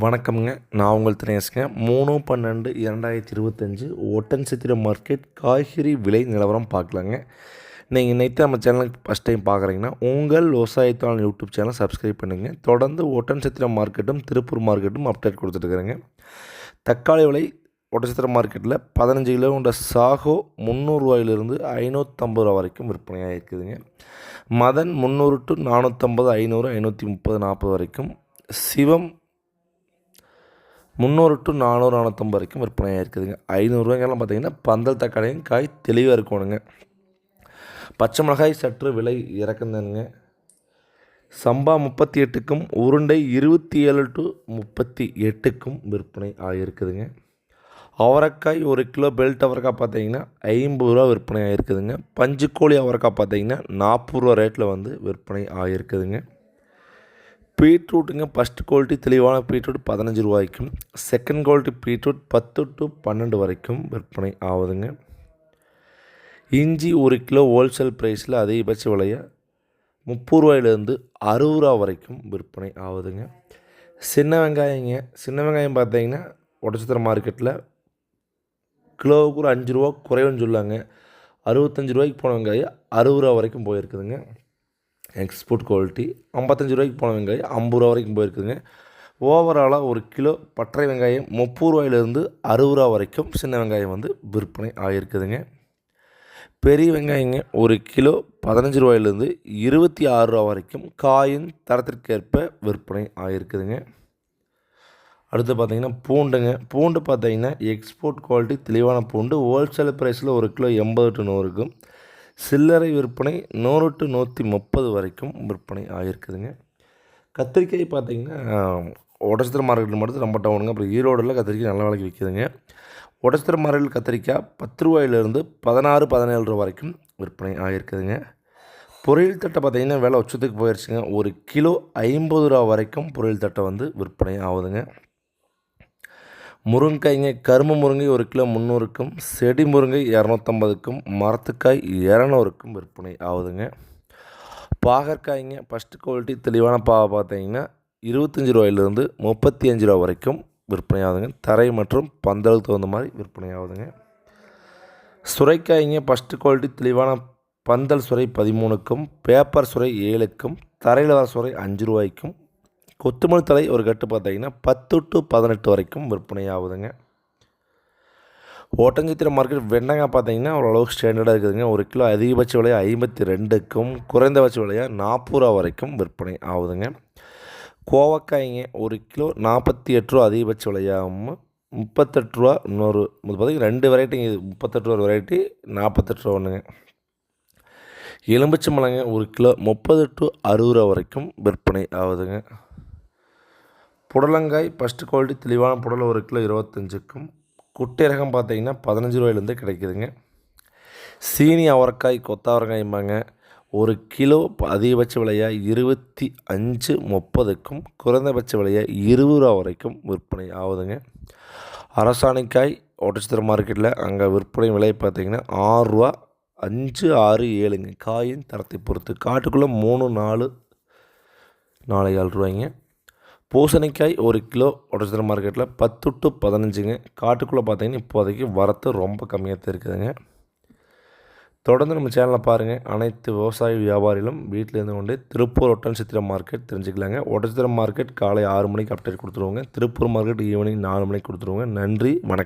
வணக்கம்ங்க. நான் உங்கள் தினேஷ்ங்க. மூணு பன்னெண்டு இரண்டாயிரத்தி இருபத்தஞ்சி ஒட்டன் சித்திரம் மார்க்கெட் காய்கறி விலை நிலவரம் பார்க்கலாங்க. நீங்கள் நேற்று நம்ம சேனலுக்கு ஃபஸ்ட் டைம் பார்க்குறீங்கன்னா உங்கள் விவசாயத்தாளன் யூடியூப் சேனல் சப்ஸ்கிரைப் பண்ணுங்கள் தொடர்ந்து ஒட்டன் சித்திரம் மார்க்கெட்டும் திருப்பூர் மார்க்கெட்டும் அப்டேட் கொடுத்துட்டுருக்குறேங்க தக்காளி விலை ஒட்டச்சித்திரம் மார்க்கெட்டில் பதினஞ்சு கிலோ கொண்ட சாகோ முந்நூறுரூவாயிலிருந்து ஐநூற்றம்பது ரூபா வரைக்கும் விற்பனையாக இருக்குதுங்க. மதன் முந்நூறு டு நானூற்றம்பது ஐநூறு ஐநூற்றி முப்பது நாற்பது வரைக்கும். சிவம் முந்நூறு டு நானூறு நானூற்றம்பது வரைக்கும் விற்பனையாக இருக்குதுங்க. ஐநூறுரூவாய்க்கெல்லாம் பார்த்தீங்கன்னா பந்தல் தக்காளியும் காய் தெளிவாக இருக்கணுங்க. பச்சை மிளகாய் சற்று விலை இறக்குந்தானுங்க சம்பா முப்பத்தி எட்டுக்கும் உருண்டை இருபத்தி ஏழு டு முப்பத்தி எட்டுக்கும் விற்பனை ஆகியிருக்குதுங்க. அவரைக்காய் ஒரு கிலோ பெல்ட் அவரைக்காய் பார்த்தீங்கன்னா ஐம்பது ரூபா விற்பனை ஆகிருக்குதுங்க பஞ்சுக்கோழி அவரைக்காய் பார்த்தீங்கன்னா நாற்பது ரூபா ரேட்டில் வந்து விற்பனை ஆகியிருக்குதுங்க. பீட்ரூட்டுங்க ஃபஸ்ட் குவாலிட்டி தெளிவான பீட்ரூட் பதினஞ்சு ரூபாய்க்கும் செகண்ட் குவாலிட்டி பீட்ரூட் பத்து டு பன்னெண்டு வரைக்கும் விற்பனை ஆகுதுங்க. இஞ்சி ஒரு கிலோ ஹோல்சேல் ப்ரைஸில் அதிகபட்ச விலையை முப்பது ரூபாயிலேருந்து அறுபது ரூபா வரைக்கும் விற்பனை ஆகுதுங்க. சின்ன வெங்காயங்க சின்ன வெங்காயம் பார்த்தீங்கன்னா ஒடச்சத்திர மார்க்கெட்டில் கிலோவுக்கு ஒரு அஞ்சு ரூபா குறைவுன்னு சொல்லாங்க. அறுபத்தஞ்சு ரூபாய்க்கு போன வெங்காயம் அறுபது ரூபா வரைக்கும் போயிருக்குதுங்க. Export quality. ஐம்பத்தஞ்சு ரூபாய்க்கு போன வெங்காயம் ஐம்பது ரூபா வரைக்கும் போயிருக்குதுங்க. ஓவராலாக ஒரு கிலோ பற்றை வெங்காயம் முப்பது ரூபாயிலேருந்து அறுபது ரூபா வரைக்கும் சின்ன வெங்காயம் வந்து விற்பனை ஆகிருக்குதுங்க பெரிய வெங்காயங்க ஒரு கிலோ பதினஞ்சு ரூபாயிலேருந்து இருபத்தி ஆறு ரூபா வரைக்கும் காயின் தரத்திற்கேற்ப விற்பனை ஆகிருக்குதுங்க அடுத்து பார்த்திங்கன்னா பூண்டுங்க. பூண்டு பார்த்திங்கன்னா எக்ஸ்போர்ட் குவாலிட்டி தெளிவான பூண்டு. ஹோல்சேல் ப்ரைஸில் ஒரு கிலோ எண்பது டு நூறுக்கும் சில்லறை விற்பனை நூறு டு நூற்றி முப்பது வரைக்கும் விற்பனை ஆகிருக்குதுங்க கத்திரிக்காய் பார்த்திங்கன்னா உடச்சத்திர மார்க்கெட்டில் மட்டும் ரொம்ப டவுனுங்க. அப்புறம் ஈரோடில் கத்திரிக்காய் நல்ல விலைக்கு விற்கிதுங்க. உடச்சத்திர மார்க்கெட்டில் கத்திரிக்காய் பத்து ரூபாயிலிருந்து பதினாறு பதினேழு ரூபா வரைக்கும் விற்பனை ஆகிருக்குதுங்க பொரியல் தட்டை பார்த்திங்கன்னா விலை உச்சத்துக்கு போயிடுச்சுங்க ஒரு கிலோ ஐம்பது ரூபா வரைக்கும் பொரியல் தட்டை வந்து விற்பனை ஆகுதுங்க. முருங்கைங்க கரும்பு முருங்கை ஒரு கிலோ முந்நூறுக்கும் செடி முருங்கை இரநூத்தம்பதுக்கும் மரத்துக்காய் இரநூறுக்கும் விற்பனை ஆகுதுங்க. பாகற்காய்ங்க ஃபஸ்ட்டு குவாலிட்டி தெளிவான பாவை பார்த்தீங்கன்னா இருபத்தஞ்சி ரூபாயிலிருந்து முப்பத்தி அஞ்சு ரூபா வரைக்கும் விற்பனை ஆகுதுங்க. தரை மற்றும் பந்தலுக்கு தகுந்த மாதிரி விற்பனை ஆகுதுங்க. சுரைக்காய்ங்க ஃபஸ்ட்டு குவாலிட்டி தெளிவான பந்தல் சுரை பதிமூணுக்கும் பேப்பர் சுரை ஏழுக்கும் தரையில் வர சுரை அஞ்சு ரூபாய்க்கும் கொத்துமல்லி தலை ஒரு கட்டு பார்த்தீங்கன்னா பத்து டு பதினெட்டு வரைக்கும் விற்பனை ஆகுதுங்க ஓட்டஞ்சித்திர மார்க்கெட் வெண்டங்காய் பார்த்தீங்கன்னா ஓரளவுக்கு ஸ்டாண்டர்டாக இருக்குதுங்க. ஒரு கிலோ அதிகபட்ச விலையாக ஐம்பத்தி ரெண்டுக்கும் குறைந்தபட்ச விலையாக நாற்பது ரூபா வரைக்கும் விற்பனை ஆகுதுங்க. கோவக்காய்ங்க ஒரு கிலோ நாற்பத்தி எட்டு ரூபா அதிகபட்ச விலையாகவும் முப்பத்தெட்டு ரூபா இன்னொரு பார்த்திங்கன்னா ரெண்டு வெரைட்டிங்க இது. முப்பத்தெட்டு ரூபா வெரைட்டி நாற்பத்தெட்டு ரூபா ஒன்றுங்க எலும்பிச்சம்பழங்க ஒரு கிலோ முப்பது டு அறுபது ரூபா வரைக்கும் விற்பனை ஆகுதுங்க. புடலங்காய் ஃபஸ்ட்டு குவாலிட்டி தெளிவான புடலை ஒரு கிலோ இருபத்தஞ்சுக்கும். குட்டை ரகம் பார்த்தீங்கன்னா பதினஞ்சு ரூபாயிலேருந்து கிடைக்குதுங்க. சீனி அவரைக்காய் கொத்தாவரங்காய்ம்பாங்க ஒரு கிலோ அதிகபட்ச விலையாக இருபத்தி அஞ்சு முப்பதுக்கும் குறைந்தபட்ச விலையாக இருபது ரூபா வரைக்கும் விற்பனை ஆகுதுங்க. அரசாணிக்காய் ஒட்டச்சித்திர மார்க்கெட்டில் அங்கே விற்பனை விலை பார்த்திங்கன்னா ஆறுரூவா அஞ்சு ஆறு ஏழுங்க. காயின் தரத்தை பொறுத்து காட்டுக்குள்ளே மூணு நாலு நாலு ஏழு ரூபாய்ங்க. பூசணிக்காய் ஒரு கிலோ ஒடச்சித்திர மார்க்கெட்டில் பத்து டு பதினஞ்சுங்க. காட்டுக்குள்ளே பார்த்தீங்கன்னா இப்போதைக்கு வரத்து ரொம்ப கம்மியாக தான் இருக்குதுங்க. தொடர்ந்து நம்ம சேனலில் பாருங்கள் அனைத்து விவசாய வியாபாரிகளும் வீட்டிலேருந்து கொண்டு திருப்பூர் ஒட்டன் சித்திரம் மார்க்கெட் தெரிஞ்சுக்கலாங்க. ஒட்டச்சித்திரம் மார்க்கெட் காலை ஆறு மணிக்கு அப்டேட் கொடுத்துருவோங்க. திருப்பூர் மார்க்கெட் ஈவினிங் நாலு மணிக்கு கொடுத்துருவோங்க. நன்றி வணக்கம்.